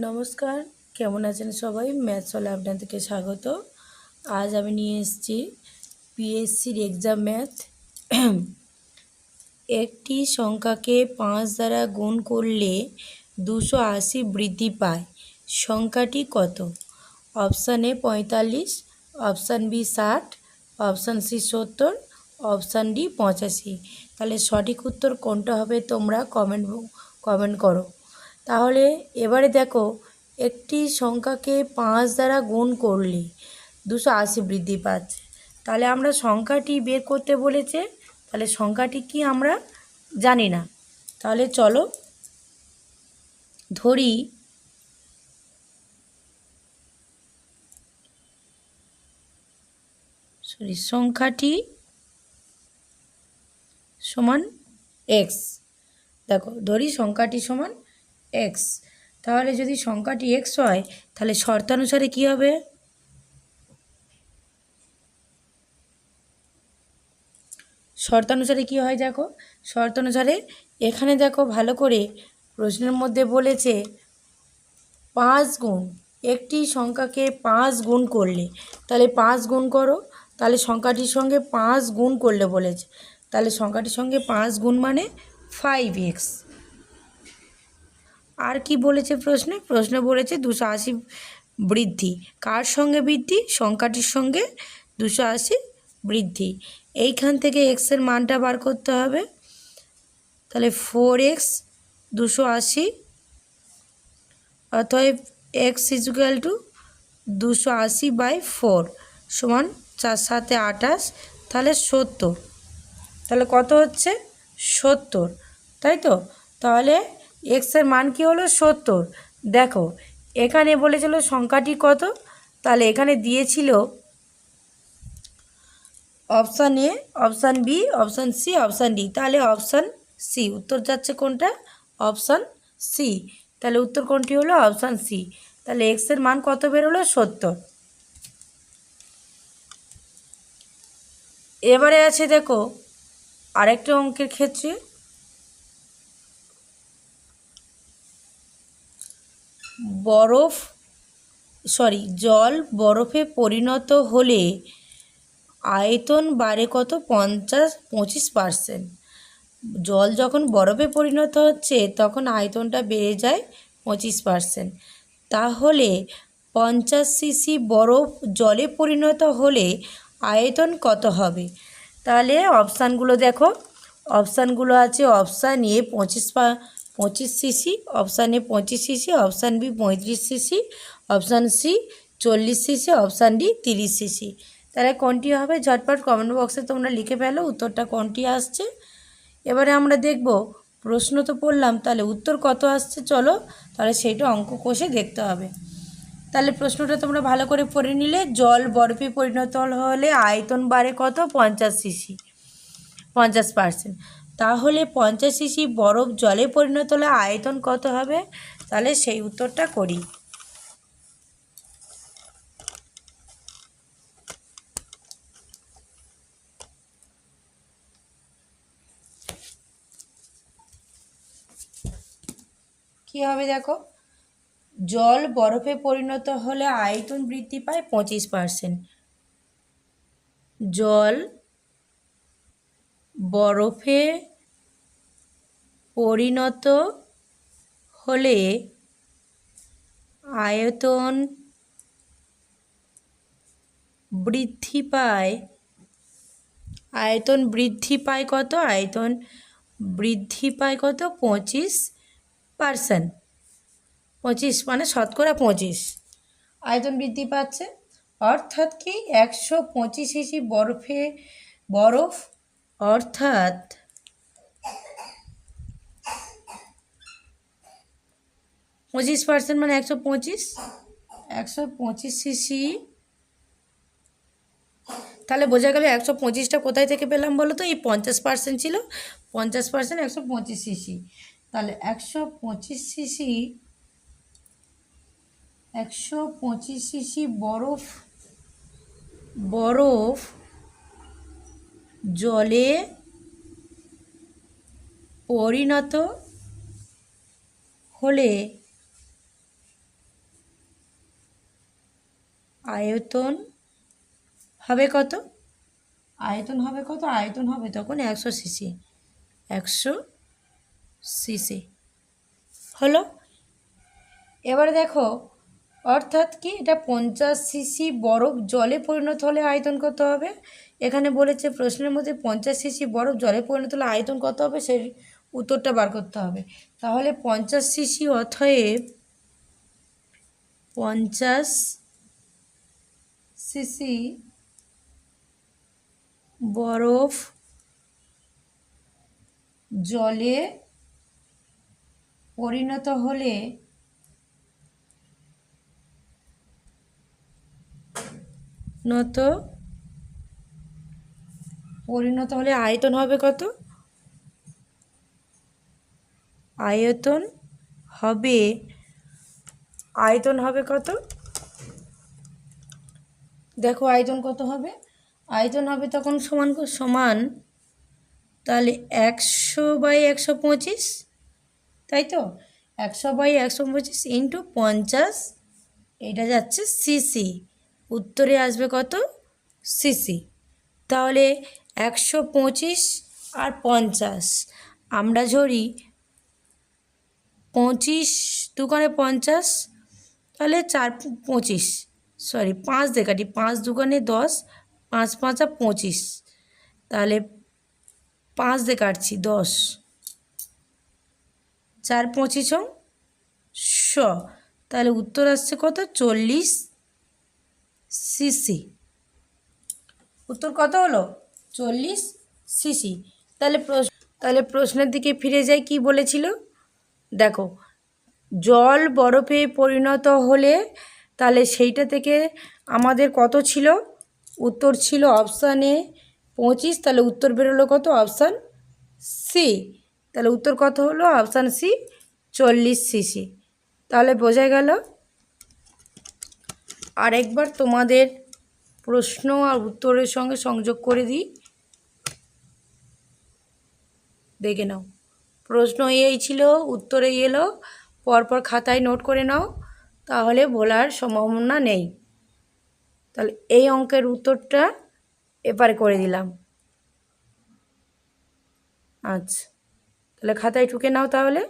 নমস্কার, কেমন আছেন সবাই? ম্যাথ হলে আপনাদেরকে স্বাগত। আজ আমি নিয়ে এসেছি পিএসসির এক্সাম ম্যাথ একটি সংখ্যাকে পাঁচ দ্বারা গুণ করলে দুশো আশি বৃদ্ধি পায়। সংখ্যাটি কত? অপশান এ পঁয়তাল্লিশ অপশান বি ষাট অপশান সি সত্তর অপশান ডি পঁচাশি। তাহলে সঠিক উত্তর কোনটা হবে তোমরা কমেন্ট কমেন্ট করো। তাহলে এবারে দেখো, একটি সংখ্যাকে পাঁচ দ্বারা গুণ করলে দুশো আশি বৃদ্ধি পাচ্ছে। তাহলে আমরা সংখ্যাটি বের করতে বলেছে, তাহলে সংখ্যাটি কি আমরা জানি না। তাহলে চলো ধরি সরি, সংখ্যাটি সমান এক্স দেখো, ধরি সংখ্যাটি সমান এক্স তাহলে যদি সংখ্যাটি এক্স হয়, তাহলে শর্তানুসারে কী হবে? শর্তানুসারে কী হয় দেখো? শর্তানুসারে এখানে দেখো ভালো করে প্রশ্নের মধ্যে বলেছে পাঁচ গুণ, একটি সংখ্যাকে পাঁচ গুণ করলে। তাহলে পাঁচ গুণ করো, তাহলে সংখ্যাটির সঙ্গে পাঁচ গুণ করলে বলেছে। তাহলে সংখ্যাটির সঙ্গে পাঁচ গুণ মানে ফাইভ এক্স আর কি বলেছে প্রশ্নে? প্রশ্নে বলেছে দুশো আশি বৃদ্ধি। কার সঙ্গে বৃদ্ধি? সংখ্যাটির সঙ্গে দুশো আশি বৃদ্ধি। এইখান থেকে এক্সের মানটা বার করতে হবে। তাহলে ফোর এক্স দুশো আশি, অতএব এক্স ইজুকাল টু দুশো আশি বাই ফোর সমান চার সাথে আঠাশ, তাহলে সত্তর। তাহলে কত হচ্ছে? সত্তর। তাই তো? তাহলে এক্সের মান কী হলো? সত্তর। দেখো, এখানে বলেছিল সংখ্যাটি কত? তাহলে এখানে দিয়েছিল option A option B option C option D তাহলে অপশান সি উত্তর যাচ্ছে কোনটা? অপশান সি তাহলে উত্তর কোনটি হলো? অপশান সি তাহলে এক্সের মান কত বেরোলো সত্তর। এবারে আছে দেখো, আরেকটা অঙ্কের ক্ষেত্রে বরফ সরি জল বরফে পরিণত হলে আয়তন বাড়ে কত? পঞ্চাশ, পঁচিশ পার্সেন্ট জল যখন বরফে পরিণত হচ্ছে, তখন আয়তনটা বেড়ে যায় পঁচিশ পার্সেন্ট তাহলে পঞ্চাশ সিসি বরফ জলে পরিণত হলে আয়তন কত হবে? তাহলে অপশানগুলো দেখো। অপশানগুলো আছে অপশান এ পঁচিশ পঁচিশ সিসি, অপশান এ পঁচিশ সিসি, অপশান বি পঁয়ত্রিশ সিসি, অপশান সি চল্লিশ সিসি, অপশান ডি তিরিশ সিসি। তাহলে কোনটি হবে? ঝটপট কমেন্ট বক্সে তোমরা লিখে ফেলো, উত্তরটা কোনটি আসছে। এবারে আমরা দেখব, প্রশ্ন তো পড়লাম, তাহলে উত্তর কত আসছে? চলো, তাহলে সেইটা অঙ্ক কষে দেখতে হবে। তাহলে প্রশ্নটা তোমরা ভালো করে পড়ে নিলে, জল বরফে পরিণত হলে আয়তন বাড়ে কত? পঞ্চাশ সিসি, পঞ্চাশ পার্সেন্ট। তাহলে পঞ্চাশ সিসি বরফ জলে পরিণত হলে আয়তন কত হবে? তাহলে সেই উত্তরটা করি। কী হবে দেখো? জল বরফে পরিণত হলে আয়তন বৃদ্ধি পায় পঁচিশ পার্সেন্ট জল বরফে পরিণত হলে আয়তন বৃদ্ধি পায়। আয়তন বৃদ্ধি পায় কত? আয়তন বৃদ্ধি পায় কত? পঁচিশ পার্সেন্ট। পঁচিশ মানে শতকরা পঁচিশ। আয়তন বৃদ্ধি পাচ্ছে। অর্থাৎ কি? একশো পঁচিশ ইসি বরফে বরফ। অর্থাৎ পঁচিশ পার্সেন্ট মানে একশো পঁচিশ। একশো পঁচিশ সিসি তাহলে বোঝা গেল একশো পঁচিশটা কোথায় থেকে পেলাম বলো তো? এই পঞ্চাশ পার্সেন্ট ছিল, পঞ্চাশ পার্সেন্ট একশো পঁচিশ সিসি তাহলে একশো পঁচিশ সিসি একশো পঁচিশ সিসি বরফ বরফ জলে পরিণত হলে আয়তন হবে কত? আয়তন হবে কত? আয়তন হবে তখন একশো সিসি। একশো সিসি। হলো? এবারে দেখো, অর্থাৎ কি? এটা পঞ্চাশ সিসি বরফ জলে পরিণত হলে আয়তন কত হবে? এখানে বলেছে প্রশ্নের মধ্যে পঞ্চাশ সিসি বরফ জলে পরিণত হলে আয়তন কত হবে? সেই উত্তরটা বার করতে হবে। তাহলে পঞ্চাশ সিসি অথয়েব পঞ্চাশ সিসি বরফ জলে পরিণত হলে নত পরিণত হলে আয়তন হবে কত? আয়তন হবে আয়তন হবে কত? দেখো আয়তন কত হবে? আয়তন হবে তখন সমান সমান তাহলে একশো বাই একশো পঁচিশ, তাই তো? একশো বাই একশো পঁচিশ ইন্টু পঞ্চাশ এটা যাচ্ছে সিসি, উত্তরে আসবে কত? সিসি। তাহলে একশো পঁচিশ আর পঞ্চাশ, আমরা ধরি পঁচিশ দোকানে পঞ্চাশ, তাহলে চার পঁচিশ। সরি, পাঁচ দিয়ে কাটি, পাঁচ দোকানে দশ, পাঁচ পাঁচা পঁচিশ। তাহলে পাঁচ দিয়ে কাটছি, দশ। চার পঁচিশ শ। তাহলে উত্তর আসছে কত? চল্লিশ সিসি। উত্তর কত হলো? চল্লিশ সিসি। তাহলে তাহলে প্রশ্নের দিকে ফিরে যাই, কি বলেছিল? দেখো, জল বরফে পরিণত হলে তাহলে সেইটা থেকে আমাদের কত ছিল? উত্তর ছিল অপশানে পঁচিশ, তাহলে উত্তর বেরোলো কত? অপশান সি তাহলে উত্তর কত হলো? অপশান সি চল্লিশ সিসি তাহলে বোঝা গেল আরেকবার তোমাদের প্রশ্ন আর উত্তরের সঙ্গে সংযোগ করে দিই। দেখে নাও। প্রশ্ন এই ছিল, উত্তরে এলো, পরপর খাতায় নোট করে নাও। তাহলে ভোলার সম্ভাবনা নেই। তাহলে এই অঙ্কের উত্তরটা এপারে করে দিলাম। আচ্ছা তাহলে খাতায় ঠুকে নাও তাহলে।